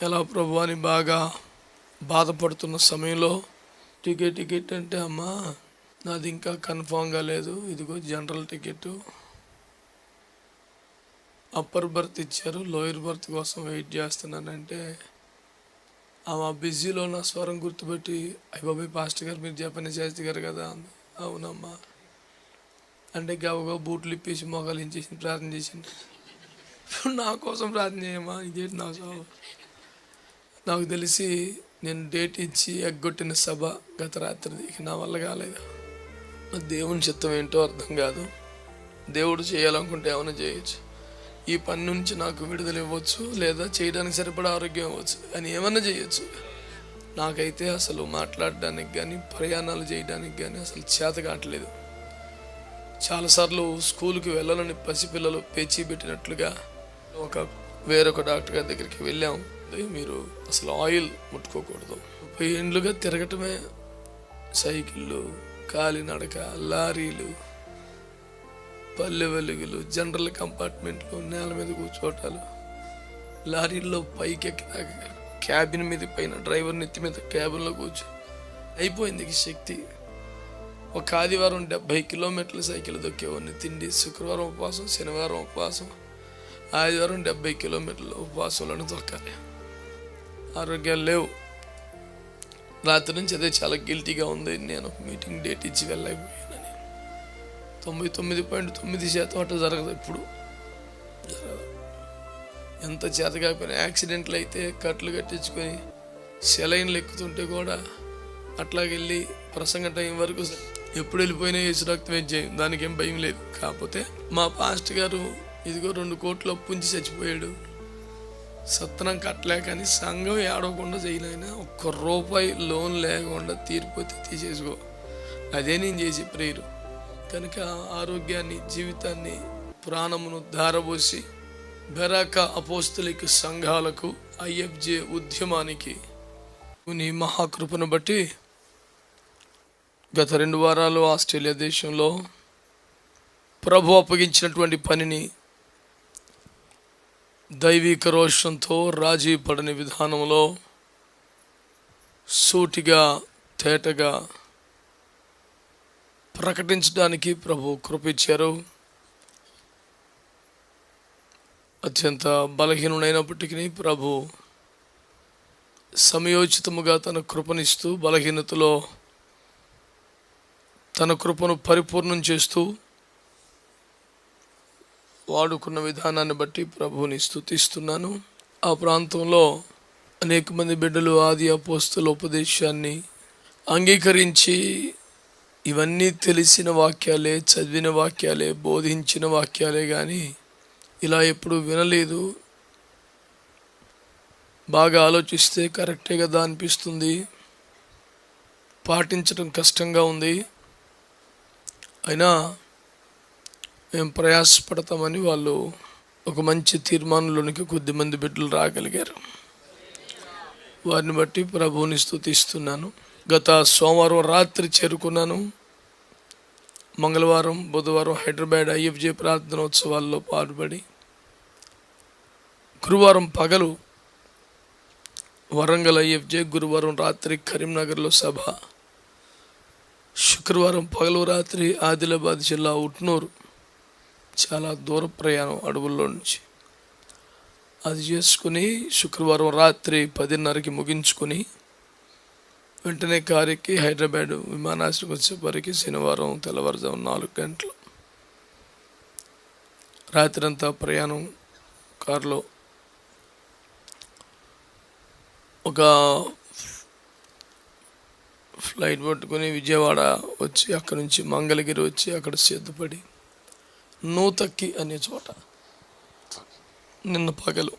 ఎలా ప్రభు అని బాగా బాధపడుతున్న సమయంలో టికెట్ టికెట్ అంటే అమ్మా నాది ఇంకా కన్ఫామ్గా లేదు. ఇదిగో జనరల్ టికెట్ అప్పర్ బర్త్ ఇచ్చారు. లోయర్ బర్త్ కోసం వెయిట్ చేస్తున్నానంటే ఆమె బిజీలో నా స్వరం గుర్తుపెట్టి అయ్యబాబాయ్ పాస్టర్ గారు మీరు జపనీ చేస్తారు గారు కదా అవునమ్మా. అంటే గవగా బూట్లు ఇప్పేసి మొగాలు ఇచ్చేసి ప్రార్థన చేసింది నా కోసం ప్రార్థన చేయమా ఇదేంటి నా సాగు నాకు తెలిసి నేను డేట్ ఇచ్చి ఎగ్గొట్టిన సభ గత రాత్రిది ఇక నా వల్ల కాలేదు. మరి దేవుని చిత్తం ఏంటో అర్థం కాదు. దేవుడు చేయాలనుకుంటే ఏమైనా చేయొచ్చు. ఈ పని నుంచి నాకు విడుదల ఇవ్వచ్చు లేదా చేయడానికి సరిపడా ఆరోగ్యం ఇవ్వచ్చు. అని ఏమన్నా చేయొచ్చు. నాకైతే అసలు మాట్లాడడానికి కానీ ప్రయాణాలు చేయడానికి కానీ అసలు చేత కావట్లేదు. చాలాసార్లు స్కూల్కి వెళ్ళాలని పసిపిల్లలు పేచీ పెట్టినట్లుగా ఒక వేరొక డాక్టర్ గారి దగ్గరికి వెళ్ళాం. మీరు అసలు ఆయిల్ ముట్టుకోకూడదు. ముప్పై ఏండ్లుగా తిరగటమే సైకిళ్ళు కాలినడక లారీలు పల్లె వెలుగులు జనరల్ కంపార్ట్మెంట్లు నేల మీద కూర్చోటాలు లారీల్లో పైకి క్యాబిన్ మీద పైన డ్రైవర్ నెత్తి మీద క్యాబిన్లో కూర్చో. అయిపోయింది శక్తి. ఒక ఆదివారం డెబ్బై కిలోమీటర్ల సైకిల్ దొక్కేవాడిని. తిండి శుక్రవారం ఉపవాసం శనివారం ఉపవాసం. ఆదివారం డెబ్బై కిలోమీటర్ల ఉపవాసంలోనే దొక్కాలి ఆరోగ్యాలు లేవు. రాత్రి నుంచి అదే చాలా గిల్టీగా ఉంది. నేను మీటింగ్ డేట్ ఇచ్చి వెళ్ళలేకపోయానని. తొంభై తొమ్మిది పాయింట్ తొమ్మిది శాతం అట్లా జరగదు ఇప్పుడు జరగదు. ఎంత చేత కాకపోయినా యాక్సిడెంట్లు అయితే కట్లు కట్టించుకొని సెలైన్లు ఎక్కుతుంటే కూడా అట్లాగెళ్ళి ప్రసంగ టైం వరకు ఎప్పుడు వెళ్ళిపోయినా యేసు రక్తం చేయం? దానికి ఏం భయం లేదు. కాకపోతే మా పాస్ట్ గారు ఇదిగో రెండు కోట్లు అప్పుంచి చచ్చిపోయాడు. సత్తనం కట్టలేకని సంఘం ఏడవకుండా చేయలేనా ఒక్క రూపాయి లోన్ లేకుండా తీరిపోతే తీసేసుకో. అదే నేను చేసే ప్రేరు కనుక ఆరోగ్యాన్ని జీవితాన్ని ప్రాణమును ధారపోసి బెరాక అపోస్తలిక సంఘాలకు ఐఎఫ్జే ఉద్యమానికి నీ మహాకృపను బట్టి గత రెండు వారాలు ఆస్ట్రేలియా దేశంలో ప్రభు అప్పగించినటువంటి పనిని దైవిక రోషంతో రాజీ పడని విధానంలో సూటిగా తేటగా ప్రకటించడానికి ప్రభు కృపించారు అత్యంత బలహీనుడైనప్పటికీ ప్రభు సమయోచితముగా తన కృపనిస్తూ బలహీనతలో తన కృపను పరిపూర్ణం చేస్తూ వాడుకున్న విధానాన్ని బట్టి ప్రభువుని స్తుతిస్తున్నాను. ఆ ప్రాంతంలో అనేక మంది బిడ్డలు ఆది అపోస్తుల ఉపదేశాన్ని అంగీకరించి ఇవన్నీ తెలిసిన వాక్యాలే చదివిన వాక్యాలే బోధించిన వాక్యాలే కానీ ఇలా ఎప్పుడు వినలేదు. బాగా ఆలోచిస్తే కరెక్టే కదా అనిపిస్తుంది. పాటించడం కష్టంగా ఉంది. అయినా మేము ప్రయాసపడతామని వాళ్ళు ఒక మంచి తీర్మానంలోనికి కొద్దిమంది బిడ్డలు రాగలిగారు. వారిని బట్టి ప్రభువుని స్థుతిస్తున్నాను గత సోమవారం రాత్రి చేరుకున్నాను. మంగళవారం బుధవారం హైదరాబాద్ ఐఎఫ్జే ప్రార్థనోత్సవాల్లో పాల్పడి గురువారం పగలు వరంగల్ ఐఎఫ్జే గురువారం రాత్రి కరీంనగర్లో సభ. శుక్రవారం పగలు రాత్రి ఆదిలాబాద్ జిల్లా ఉట్నూరు చాలా దూర ప్రయాణం అడవుల్లో నుంచి. అది చేసుకుని శుక్రవారం రాత్రి పదిన్నరకి ముగించుకొని వెంటనే కారుకి హైదరాబాద్ విమానాశ్రయం వచ్చేసరికి శనివారం తెల్లవారుజాము నాలుగు గంటలు. రాత్రంతా ప్రయాణం కారులో. ఒక ఫ్లైట్ పట్టుకొని విజయవాడ వచ్చి అక్కడ నుంచి మంగళగిరి వచ్చి అక్కడ సిద్ధపడి నూతక్కి అనే చోట. నిన్న పగలు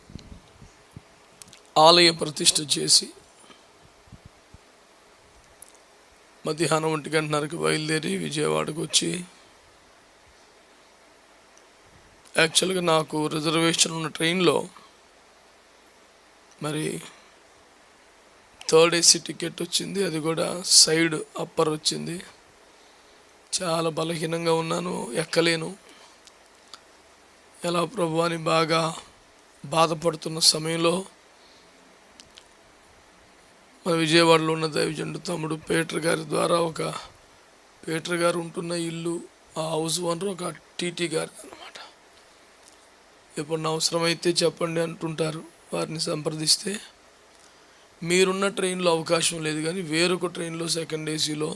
ఆలయ ప్రతిష్ఠ చేసి మధ్యాహ్నం ఒంటి గంటన్నరకు బయలుదేరి విజయవాడకు వచ్చి యాక్చువల్గా నాకు రిజర్వేషన్ ఉన్న ట్రైన్లో మరి థర్డ్ ఏసీ టికెట్ వచ్చింది అది కూడా సైడ్ అప్పర్ వచ్చింది. చాలా బలహీనంగా ఉన్నాను ఎక్కలేను. ఎలా ప్రభు అని బాగా బాధపడుతున్న సమయంలో మన విజయవాడలో ఉన్న దైవజండు తమ్ముడు పేటర్ గారి ద్వారా ఒక పేటర్ గారు ఉంటున్న ఇల్లు ఆ హౌస్ ఓనర్ ఒక టీటీ గారి అనమాట ఎప్పుడన్నా అవసరమైతే చెప్పండి అంటుంటారు వారిని సంప్రదిస్తే. మీరున్న ట్రైన్లో అవకాశం లేదు కానీ వేరొక ట్రైన్లో సెకండ్ ఏసీలో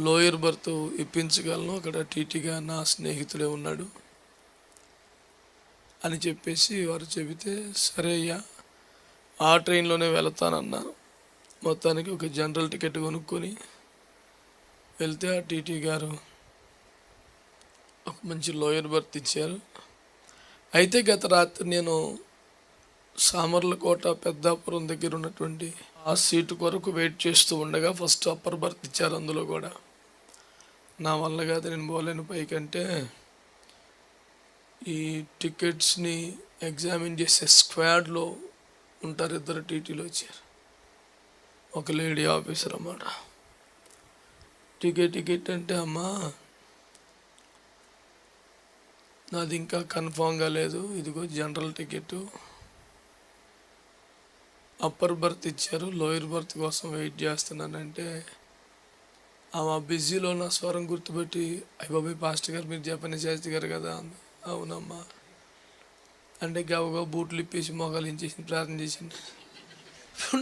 లోయర్ బర్త్ ఇప్పించగలను. అక్కడ టీటీగా నా స్నేహితుడే ఉన్నాడు. అని చెప్పేసి వారు చెబితే సరే అయ్యా ఆ ట్రైన్లోనే వెళతానన్నా. మొత్తానికి ఒక జనరల్ టికెట్ కొనుక్కొని వెళ్తే ఆ టీటీ గారు ఒక మంచి లోయర్ బర్త్ ఇచ్చారు. అయితే గత రాత్రి నేను సామర్లకోట పెద్దాపురం దగ్గర ఉన్నటువంటి ఆ సీటు కొరకు వెయిట్ చేస్తూ ఉండగా ఫస్ట్ అప్పర్ బర్త్ ఇచ్చారు అందులో కూడా. నా వల్ల కాదు నేను పోలేను పైకంటే ఈ టికెట్స్ని ఎగ్జామిన్ చేసే స్క్వాడ్లో ఉంటారు ఇద్దరు టీటీలో వచ్చారు. ఒక లేడీ ఆఫీసర్ అన్నమాట. టికెట్ టికెట్ అంటే అమ్మా నాది ఇంకా కన్ఫామ్గా లేదు. ఇదిగో జనరల్ టికెట్. అప్పర్ బర్త్ ఇచ్చారు. లోయర్ బర్త్ కోసం వెయిట్ చేస్తున్నానంటే ఆమె బిజీలో నా స్వరం గుర్తుపెట్టి అయ్యబాబాయ్ పాస్టర్ గారు మీరు జపనీస్ శాస్త్రి గారు కదా అంది. అవునమ్మా. అంటే గవగా బూట్లు ఇప్పేసి మొగాలు ఇంచేసి ప్రార్థన చేసింది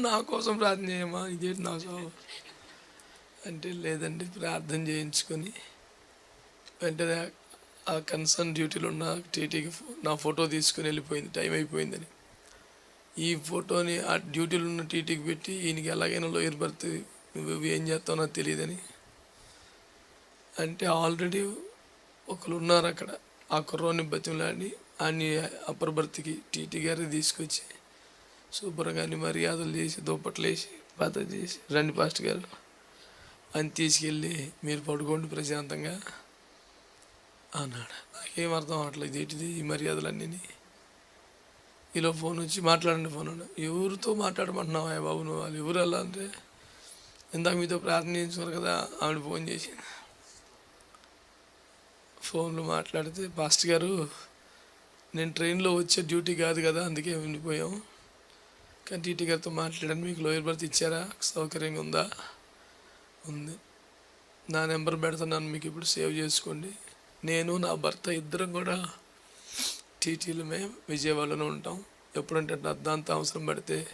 నా కోసం ప్రార్థన చేయమా ఇదేంటి నా స్వభావం. అంటే లేదండి ప్రార్థన చేయించుకొని వెంటనే ఆ కన్సర్న్ డ్యూటీలో ఉన్న టీటీకి నా ఫోటో తీసుకుని వెళ్ళిపోయింది టైం అయిపోయిందని. ఈ ఫోటోని ఆ డ్యూటీలో ఉన్న టీటీకి పెట్టి ఈయనకి ఎలాగైనా లోయర్ బర్త్ నువ్వు ఏం చేస్తావు నాకు తెలియదని. అంటే ఆల్రెడీ ఒకరు ఉన్నారు అక్కడ. ఆ కుర్రోని బతిమలాడి అన్ని అప్పర్ బర్త్కి టీటీ గారి తీసుకొచ్చి శుభ్రంగా అన్ని మర్యాదలు చేసి దుప్పట్లు వేసి పాత చేసి రండి పాస్ట్ గారు. అని తీసుకెళ్ళి మీరు పడుకోండి ప్రశాంతంగా అన్నాడు. నాకేం అర్థం అవట్లేదు ఏంటిది ఈ మర్యాదలన్నీ ఇలా ఫోన్ వచ్చి మాట్లాడండి ఫోన్ అన్నాడు. ఎవరితో మాట్లాడమంటున్నావా బాబు నువ్వు? వాళ్ళు ఎవరు వెళ్ళాలంటే అంటే? ఇందాక మీతో ప్రార్థన చేయించున్నారు కదా ఆవిడ ఫోన్ చేసింది. ఫోన్లో మాట్లాడితే పాస్ట్ గారు నేను ట్రైన్లో వచ్చే డ్యూటీ కాదు కదా అందుకే ఉండిపోయాం. కానీ టీటీ గారితో మాట్లాడాను మీకు లోయర్ బర్త్ ఇచ్చారా? సౌకర్యంగా ఉందా? ఉంది. నా నెంబర్ పెడుతున్నాను మీకు ఇప్పుడు సేవ్ చేసుకోండి. నేను నా భర్త ఇద్దరం కూడా టీటీలమే విజయవాడలో ఉంటాం. ఎప్పుడంటే అద్దాంత అవసరం పడితే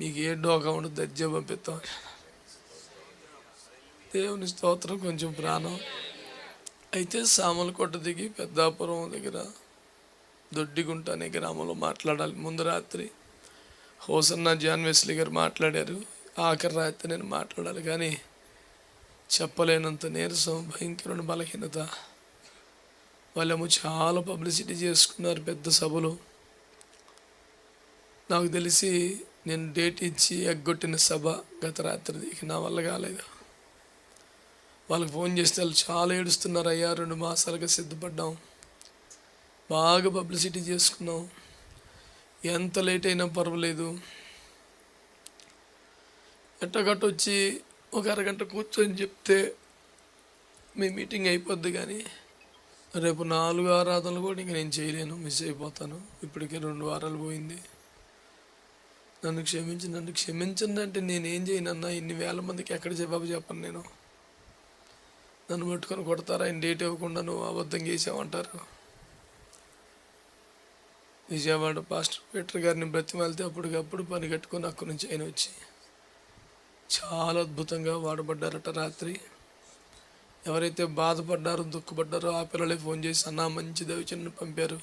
మీకు ఏ డోకా ఉండదు దర్జా పంపిస్తాం. దేవుని స్తోత్రం కొంచెం ప్రాణం. అయితే సామలకోట దిగి పెద్దాపురం దగ్గర దొడ్డిగుంట అనే గ్రామంలో మాట్లాడాలి. ముందు రాత్రి హోసన్న జాన్ వెస్లీ గారు మాట్లాడారు. ఆఖరి రాత్రి నేను మాట్లాడాలి. కానీ చెప్పలేనంత నీరసం భయంకరమైన బలహీనత. వాళ్ళేమో చాలా పబ్లిసిటీ చేసుకున్నారు పెద్ద సభలో. నాకు తెలిసి నేను డేట్ ఇచ్చి ఎగ్గొట్టిన సభ గత రాత్రిది ఇక నా వల్ల కాలేదు. వాళ్ళకి ఫోన్ చేస్తే వాళ్ళు చాలా ఏడుస్తున్నారు అయ్యా రెండు మాసాలుగా సిద్ధపడ్డాం. బాగా పబ్లిసిటీ చేసుకున్నాం. ఎంత లేట్ అయినా పర్వాలేదు. ఎట్టగట్ట వచ్చి ఒక అరగంట కూర్చొని చెప్తే మీ మీటింగ్ అయిపోద్ది కానీ రేపు నాలుగు ఆరాధనలు కూడా ఇంక నేను చేయలేను మిస్ అయిపోతాను. ఇప్పటికే రెండు వారాలు పోయింది. నన్ను క్షమించి నన్ను క్షమించండి అంటే నేనేం చేయనన్నా ఇన్ని వేల మందికి ఎక్కడ జవాబు చెప్పను నేను? నన్ను పట్టుకొని కొడతారా? ఆయన డేట్ ఇవ్వకుండా నువ్వు అబద్ధం చేసావంటారు. విజయవాడ పాస్టర్ పీటర్ గారిని బ్రతిమాలితే అప్పటికప్పుడు పని కట్టుకొని అక్కడి నుంచి ఆయన వచ్చి చాలా అద్భుతంగా వాడబడ్డారట రాత్రి. ఎవరైతే బాధపడ్డారో దుఃఖపడ్డారో ఆ పిల్లలే ఫోన్ చేసి అన్న మంచి దైవచన్ని పంపారు.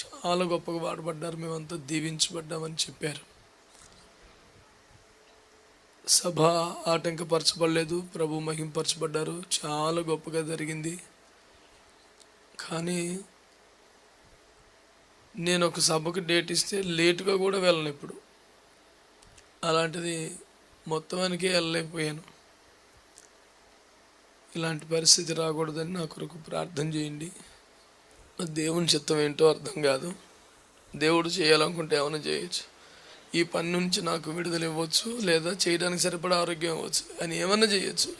చాలా గొప్పగా వాడబడ్డారు. మేమంతా దీవించబడ్డామని చెప్పారు. సభ ఆటంకపరచబడలేదు ప్రభు మహింపరచబడ్డారు. చాలా గొప్పగా జరిగింది. కానీ నేను ఒక సభకు డేట్ ఇస్తే లేటుగా కూడా వెళ్ళను ఇప్పుడు. అలాంటిది మొత్తానికి వెళ్ళలేకపోయాను. ఇలాంటి పరిస్థితి రాకూడదని నా కొరకు ప్రార్థన చేయండి. దేవుని చిత్తం ఏంటో అర్థం కాదు. దేవుడు చేయాలనుకుంటే ఏమైనా చేయొచ్చు. ఈ పని నుంచి నాకు విడుదల ఇవ్వచ్చు లేదా చేయడానికి సరిపడా ఆరోగ్యం ఇవ్వచ్చు. అని ఏమన్నా చేయొచ్చు.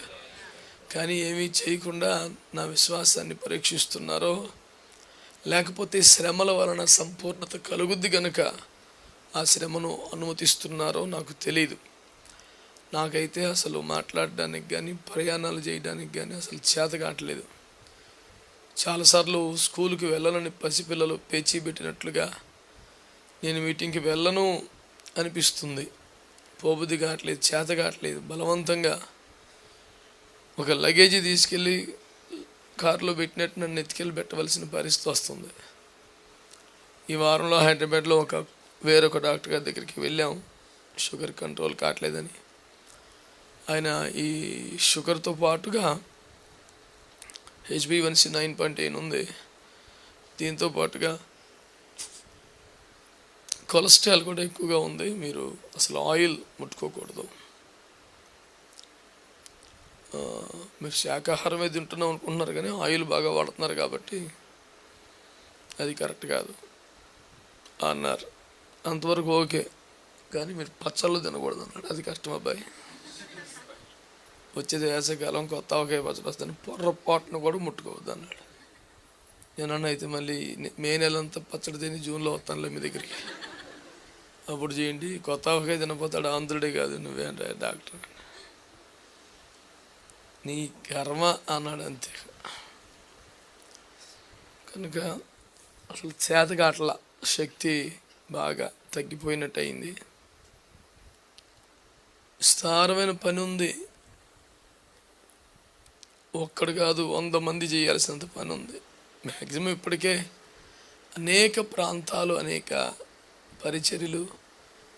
కానీ ఏమీ చేయకుండా నా విశ్వాసాన్ని పరీక్షిస్తున్నారో లేకపోతే శ్రమల వలన సంపూర్ణత కలుగుద్ది గనుక ఆ శ్రమను అనుమతిస్తున్నారో నాకు తెలియదు నాకైతే అసలు మాట్లాడడానికి కానీ ప్రయాణాలు చేయడానికి కానీ అసలు చేత కావట్లేదు. చాలాసార్లు స్కూల్కి వెళ్ళాలని పసిపిల్లలు పేచీ పెట్టినట్లుగా నేను మీటింగ్కి వెళ్ళను అనిపిస్తుంది. పోబుద్ది కావట్లేదు చేత కావట్లేదు. బలవంతంగా ఒక లగేజీ తీసుకెళ్ళి కారులో పెట్టినట్టు నన్ను ఎత్తుకెళ్ళి పెట్టవలసిన పరిస్థితి వస్తుంది. ఈ వారంలో హైదరాబాద్లో ఒక వేరొక డాక్టర్ గారి దగ్గరికి వెళ్ళాం. షుగర్ కంట్రోల్ కావట్లేదని. ఆయన ఈ షుగర్తో పాటుగా HB one c nine point eight ఉంది. దీంతో పాటుగా కొలెస్ట్రాల్ కూడా ఎక్కువగా ఉంది. మీరు అసలు ఆయిల్ ముట్టుకోకూడదు. మీరు శాకాహారమే తింటున్నాం అనుకుంటున్నారు కానీ ఆయిల్ బాగా వాడుతున్నారు కాబట్టి అది కరెక్ట్ కాదు అన్నారు. అంతవరకు ఓకే. కానీ మీరు పచ్చళ్ళు తినకూడదు అన్నాడు. అది కష్టం అబ్బాయి. వచ్చేది వేసవికాలం కొత్త ఒకే పచ్చడి వస్తుంది పొర్రపాటును కూడా ముట్టుకోవద్దు అన్నాడు. నేనన్నా అయితే మళ్ళీ మే నెలంతా పచ్చడి తిని జూన్లో వస్తానులే మీ దగ్గరికి. అప్పుడు చేయండి. కొత్త ఒకే తినపోతాడు ఆంధ్రుడే కాదు నువ్వేంట డాక్టర్. నీ కర్మ అన్నాడు అంతే. కనుక అసలు చేతగా అట్లా శక్తి బాగా తగ్గిపోయినట్టు అయింది విస్తారమైన పని ఉంది. ఒక్కడు కాదు వంద మంది చేయాల్సినంత పని ఉంది. మ్యాక్సిమం ఇప్పటికే అనేక ప్రాంతాలు అనేక పరిచర్యలు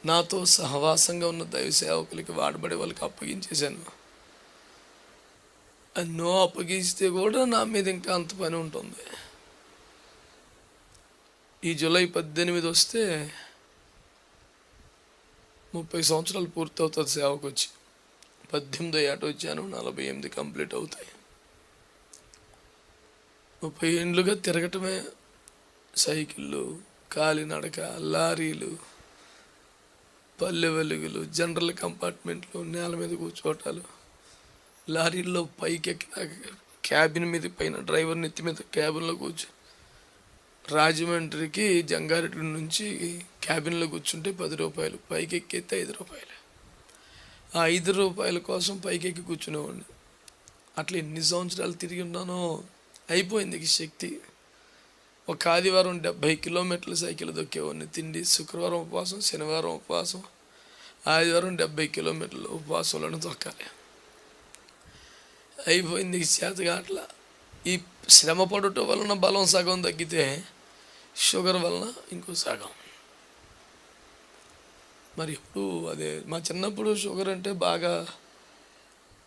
నాతో సహవాసంగా ఉన్న దైవ సేవకులకి వాడబడే వాళ్ళకి అప్పగించేశాను. అన్నో అప్పగిస్తే కూడా నా మీద ఇంకా అంత పని ఉంటుంది. ఈ జూలై పద్దెనిమిది వస్తే ముప్పై సంవత్సరాలు పూర్తవుతుంది సేవకు వచ్చి పద్దెనిమిది ఏట వచ్చాను నలభై ఎనిమిది కంప్లీట్ అవుతాయి. ముప్పై ఏండ్లుగా తిరగటమే సైకిళ్ళు కాలినడక లారీలు పల్లె వెలుగులు జనరల్ కంపార్ట్మెంట్లు నేల మీద కూర్చోటాలు లారీల్లో పైకి ఎక్కినాక క్యాబిన్ మీద పైన డ్రైవర్ నెత్తి మీద క్యాబిన్లో కూర్చో రాజమండ్రికి జంగారెడ్డి నుంచి క్యాబిన్లో కూర్చుంటే పది రూపాయలు పైకి ఎక్కితే ఐదు రూపాయలు. ఆ ఐదు రూపాయల కోసం పైకి ఎక్కి కూర్చునేవాడిని. అట్లా ఎన్ని సంవత్సరాలు తిరిగి ఉన్నానో అయిపోయింది శక్తి. ఒక ఆదివారం డెబ్భై కిలోమీటర్లు సైకిల్ దొక్కేవాడిని తిండి శుక్రవారం ఉపవాసం శనివారం ఉపవాసం ఆదివారం డెబ్భై కిలోమీటర్లు ఉపవాసంలోనే దొక్కాలి అయిపోయింది చేతగా అట్లా ఈ శ్రమ పడటం వలన బలం సగం తగ్గితే షుగర్ వలన ఇంకో సగం. మరి ఇప్పుడు అదే మా చిన్నప్పుడు షుగర్ అంటే బాగా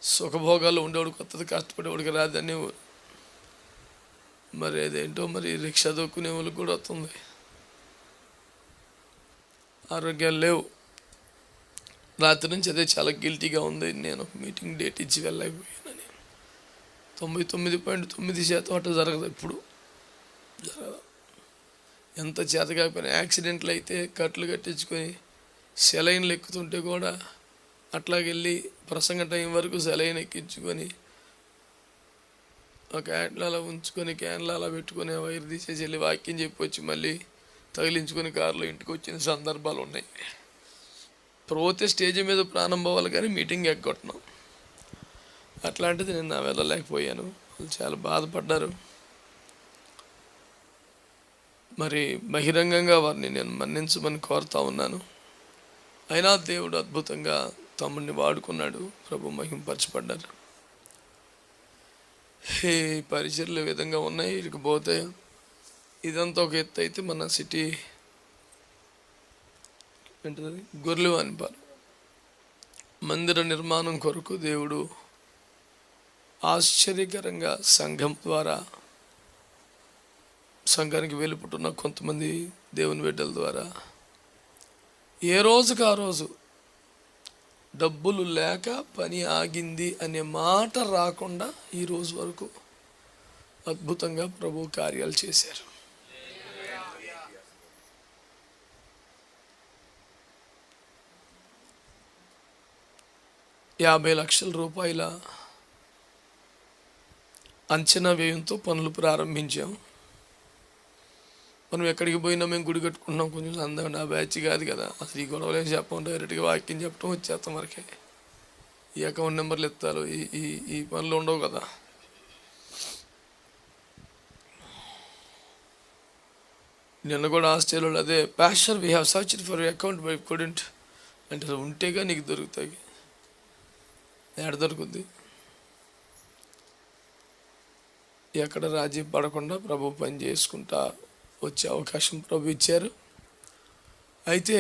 సుఖభోగాలు ఉండేవాడు కొత్తది కష్టపడేవాడికి రాదని మరి అదేంటో మరి రిక్షా దొక్కునే వాళ్ళకి కూడా వస్తుంది. ఆరోగ్యాలు లేవు. రాత్రి నుంచి అదే చాలా గిల్టీగా ఉంది. నేను మీటింగ్ డేట్ ఇచ్చి వెళ్ళలేకపోయానని. తొంభై తొమ్మిది పాయింట్ తొమ్మిది శాతం అట్లా జరగదు ఇప్పుడు జరగదు. ఎంత చేత కాకపోయినా యాక్సిడెంట్లు అయితే కట్లు కట్టించుకొని సెలైన్లు ఎక్కుతుంటే కూడా అట్లాగెళ్ళి ప్రసంగ టైం వరకు సెలైన్ ఎక్కించుకొని ఒక క్యాన్లో అలా ఉంచుకొని క్యాన్లో అలా పెట్టుకొని వైర్ తీసేసి వెళ్ళి వాక్యం చెప్పొచ్చి మళ్ళీ తగిలించుకొని కారులో ఇంటికి వచ్చిన సందర్భాలు ఉన్నాయి. పోతే స్టేజ్ మీద ప్రాణం కానీ మీటింగ్ ఎగ్గొట్టినాం. అట్లాంటిది నేను నా వెళ్ళలేకపోయాను. వాళ్ళు చాలా బాధపడ్డారు. మరి బహిరంగంగా వారిని నేను మన్నించమని కోరుతా ఉన్నాను. అయినా దేవుడు అద్భుతంగా తమ్ముడిని వాడుకున్నాడు. ప్రభు మహింపరచబడ్డారు ఈ పరిచర్లు విధంగా ఉన్నాయి? ఇక పోతే ఇదంతా ఒక ఎత్తు అయితే మన సిటీ ఏంటది? గొర్రెవానిపాలెం. మందిర నిర్మాణం కొరకు దేవుడు ఆశ్చర్యకరంగా సంఘం ద్వారా సంఘానికి వెళ్ళిపుట్టున్న కొంతమంది దేవుని బిడ్డల ద్వారా ఏ రోజుకు ఆ రోజు డబ్బులు లేక పని ఆగింది అనే మాట రాకుండా ఈ రోజు వరకు అద్భుతంగా ప్రభు కార్యాలు చేశారు. యాభై లక్షల రూపాయల అంచనా వ్యయంతో పనులు ప్రారంభించాం. మనం ఎక్కడికి పోయినా మేము గుడి కట్టుకున్నాం కొంచెం అందం నా బ్యాచ్ కాదు కదా. అసలు ఈ గొడవలు ఏం చెప్పం డైరెక్ట్గా వాక్యం చెప్పడం వచ్చేస్తాం వరకే ఈ అకౌంట్ నెంబర్లు ఎత్తాలు ఈ ఈ ఈ పనులు ఉండవు కదా. నిన్న కూడా ఆస్ట్రేలియాలో అదే passion we have search for account by couldn't అంటే అసలు ఉంటేగా నీకు దొరుకుతాయి. ఎక్కడ దొరుకుద్ది? ఎక్కడ రాజీ పడకుండా ప్రభు పని చేసుకుంటా వచ్చే అవకాశం ప్రభు ఇచ్చారు. అయితే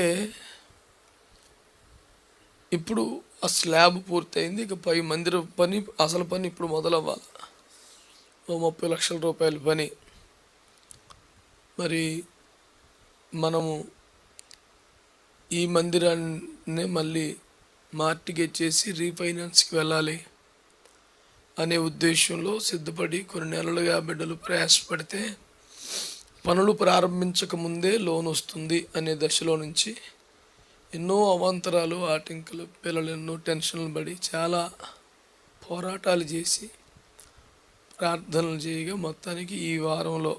ఇప్పుడు ఆ స్లాబ్ పూర్తయింది. ఇక పై మందిర పని అసలు పని ఇప్పుడు మొదలవ్వాలి. ఓ ముప్పై లక్షల రూపాయల పని. మరి మనము ఈ మందిరాన్ని మళ్ళీ మార్టిగేజ్ చేసి రీఫైనాన్స్కి వెళ్ళాలి అనే ఉద్దేశంలో సిద్ధపడి కొన్ని నెలలుగా బిడ్డలు ప్రయాసపడితే పనులు ప్రారంభించక ముందే లోన్ వస్తుంది అనే దశలో నుంచి ఎన్నో అవాంతరాలు ఆటంకులు పిల్లలు ఎన్నో టెన్షన్లు పడి చాలా పోరాటాలు చేసి ప్రార్థనలు చేయగా మొత్తానికి ఈ వారంలో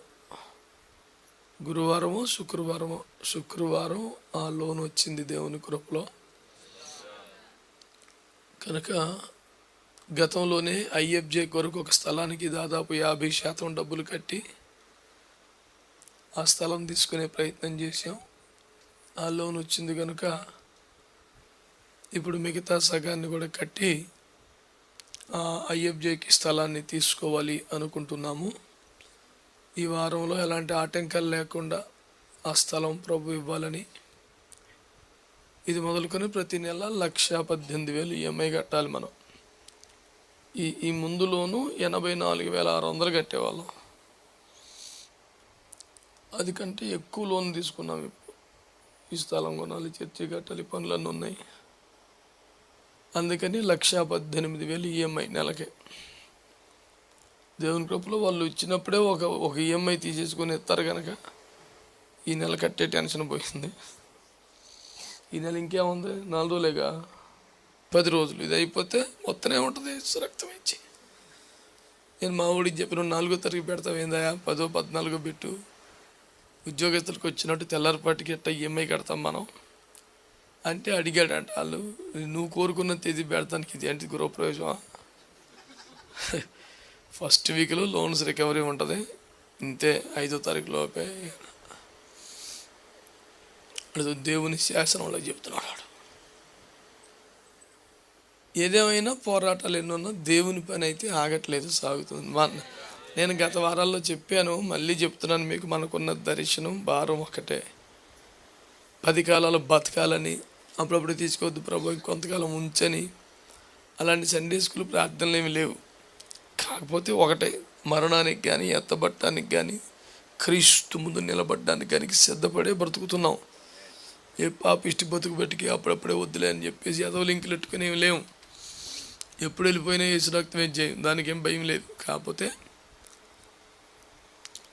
గురువారము శుక్రవారము శుక్రవారం ఆ లోన్ వచ్చింది దేవుని కృపలో. కనుక గతంలోనే ఐఎఫ్జే కొరకు ఒక స్థలానికి దాదాపు యాభై శాతం డబ్బులు కట్టి ఆ స్థలం తీసుకునే ప్రయత్నం చేశాం. ఆ లోన్ వచ్చింది కనుక ఇప్పుడు మిగతా సగాన్ని కూడా కట్టి ఆ ఐఎఫ్జేకి స్థలాన్ని తీసుకోవాలి అనుకుంటున్నాము. ఈ వారంలో ఎలాంటి ఆటంకాలు లేకుండా ఆ స్థలం ప్రభు ఇవ్వాలని ఇది మొదలుకొని ప్రతి నెల లక్ష పద్దెనిమిది వేలు ఈఎంఐ కట్టాలి మనం. ఈ ఈ ముందులోను ఎనభై నాలుగు వేల ఆరు వందలు కట్టేవాళ్ళం. అది కంటే ఎక్కువ లోన్ తీసుకున్నాం ఇప్పుడు. ఈ స్థలం కొనాలి చర్చి కట్టాలి పనులన్నీ ఉన్నాయి. అందుకని లక్ష పద్దెనిమిది వేలు ఈఎంఐ నెలకే. దేవుని కృపలో వాళ్ళు ఇచ్చినప్పుడే ఒక ఒక ఈఎంఐ తీసేసుకొని ఇస్తారు కనుక ఈ నెల కట్టే టెన్షన్ పోయింది. ఈ నెల ఇంకేముంది? నాలుగు రోజులేగా? పది రోజులు. ఇది అయిపోతే మొత్తమే ఉంటుంది రక్తం ఇచ్చి. నేను మా ఊడికి చెప్పిన నాలుగో తరగతి పెడతావు ఏందయా పదో పద్నాలుగో పెట్టు ఉద్యోగస్తులకు వచ్చినట్టు తెల్లారిపాటికి ఎట్ట ఈఎంఐ కడతాం మనం? అంటే అడిగాడంట వాళ్ళు నువ్వు కోరుకున్న తేదీ పెడతానికి ఇది ఏంటి గృహప్రవేశం ఫస్ట్ వీక్లో లోన్స్ రికవరీ ఉంటుంది. ఇంతే ఐదో తారీఖు లోపే. దేవుని శాసనంలో చెప్తున్నాడు వాడు. ఏదేమైనా పోరాటాలు ఎన్నున్నా దేవుని పని అయితే ఆగట్లేదు సాగుతుంది. మా నేను గత వారాల్లో చెప్పాను మళ్ళీ చెప్తున్నాను మీకు మనకున్న దర్శనం భారం ఒకటే పది కాలాలు బతకాలని అప్పుడప్పుడు తీసుకోవద్దు ప్రభు కొంతకాలం ఉంచని అలాంటి సండే స్కూల్ ప్రార్థనలు ఏమి లేవు. కాకపోతే ఒకటే మరణానికి కానీ ఎత్తబట్టడానికి కానీ క్రీస్తు ముందు నిలబడడానికి కానీ సిద్ధపడే బ్రతుకుతున్నాం. ఏ పాపిష్టి బతుకు బతికి అప్పుడప్పుడే వద్దులే అని చెప్పేసి ఏదో లింకులు పెట్టుకుని ఏమి లేవు. ఎప్పుడు వెళ్ళిపోయినా వేసు రక్తం ఏం చేయం? దానికి ఏం భయం లేదు. కాకపోతే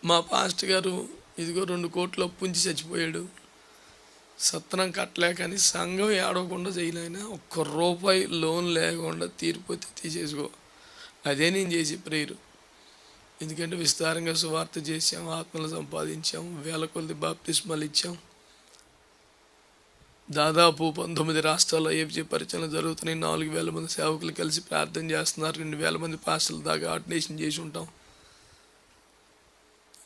మా పాస్ట్ గారు ఇదిగో రెండు కోట్లు అప్పుంచి చచ్చిపోయాడు. సత్తనం కట్టలేకని సంఘం ఏడవకుండా చేయలేనా ఒక్క రూపాయి లోన్ లేకుండా తీరిపోతే తీసేసుకో. అదే నేను చేసి ప్రేయరు ఎందుకంటే విస్తారంగా సువార్త చేసాం ఆత్మలు సంపాదించాం వేల కొద్ది బాప్తిస్మలు ఇచ్చాం. దాదాపు పంతొమ్మిది రాష్ట్రాల్లో ఏపీ పరిచయలు జరుగుతున్నాయి. నాలుగు వేల మంది సేవకులు కలిసి ప్రార్థన చేస్తున్నారు. రెండు వేల మంది పాస్టర్ల దాకా ఆర్డినేషన్ చేసి ఉంటాం.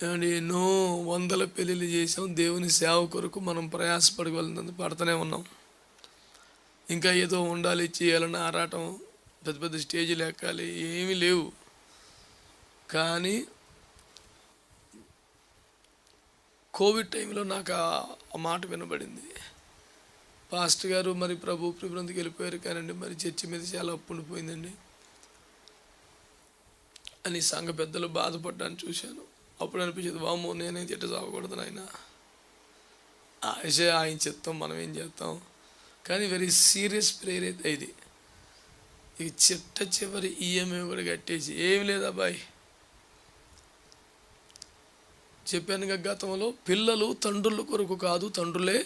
ఏమండి ఎన్నో వందల పెళ్ళిళ్ళు చేసాం దేవుని సేవ కొరకు మనం ప్రయాసపడగలిగినందు పడుతూనే ఉన్నాం. ఇంకా ఏదో ఉండాలి చేయాలని ఆరాటం పెద్ద పెద్ద స్టేజీలు ఎక్కాలి ఏమీ లేవు. కానీ కోవిడ్ టైంలో నాకు ఆ- మాట వినబడింది. పాస్టర్ గారు మరి ప్రభు ప్రిబృందికి వెళ్ళిపోయారు కానండి మరి చర్చి మీద చాలా అప్పు ఉండిపోయిందండి. అని సంఘ పెద్దలు బాధపడ్డాను చూశాను. అప్పుడు అనిపించేది వామ్మో నేనేం చెట్టు చావకూడదు నాయన. ఆశే ఆయన చెప్తాం మనం ఏం చేస్తాం. కానీ వెరీ సీరియస్ ప్రేయర్ అయితే ఇది. ఇక చిట్ట చివరి ఈఎంఐ కూడా కట్టేసి ఏమి లేదు అబ్బాయి. చెప్పాను కదా గతంలో పిల్లలు తండ్రుల కొరకు కాదు తండ్రులే.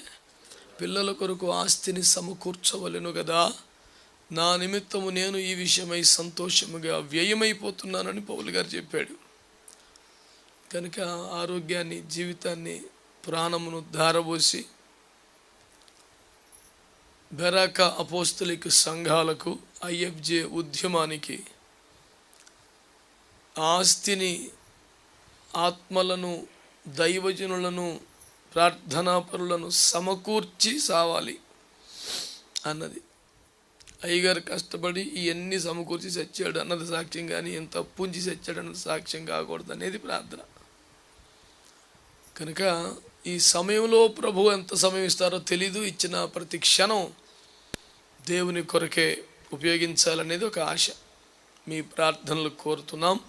పిల్లల కొరకు ఆస్తిని సమకూర్చవలెను కదా. నా నిమిత్తము నేను ఈ విషయమై సంతోషముగా వ్యయమైపోతున్నానని పౌలు గారు చెప్పాడు. కనుక ఆరోగ్యాన్ని జీవితాన్ని ప్రాణమును ధారబోసి బెరాక అపోస్తలిక సంఘాలకు ఐఎఫ్జే ఉద్యమానికి ఆస్తిని ఆత్మలను దైవజనులను ప్రార్థనాపరులను సమకూర్చి సావాలి అన్నది. అయ్యగారు కష్టపడి ఇవన్నీ సమకూర్చి చచ్చాడు అన్నది సాక్ష్యం కానీ ఎంత పుంచి చచ్చాడు అన్నది సాక్ష్యం కాకూడదు అనేది ప్రార్థన. కనుక ఈ సమయంలో ప్రభు ఎంత సమయం ఇస్తారో తెలీదు. ఇచ్చిన ప్రతి క్షణం దేవుని కొరకే ఉపయోగించాలనేది ఒక ఆశ. మీ ప్రార్థనలు కోరుతున్నాం.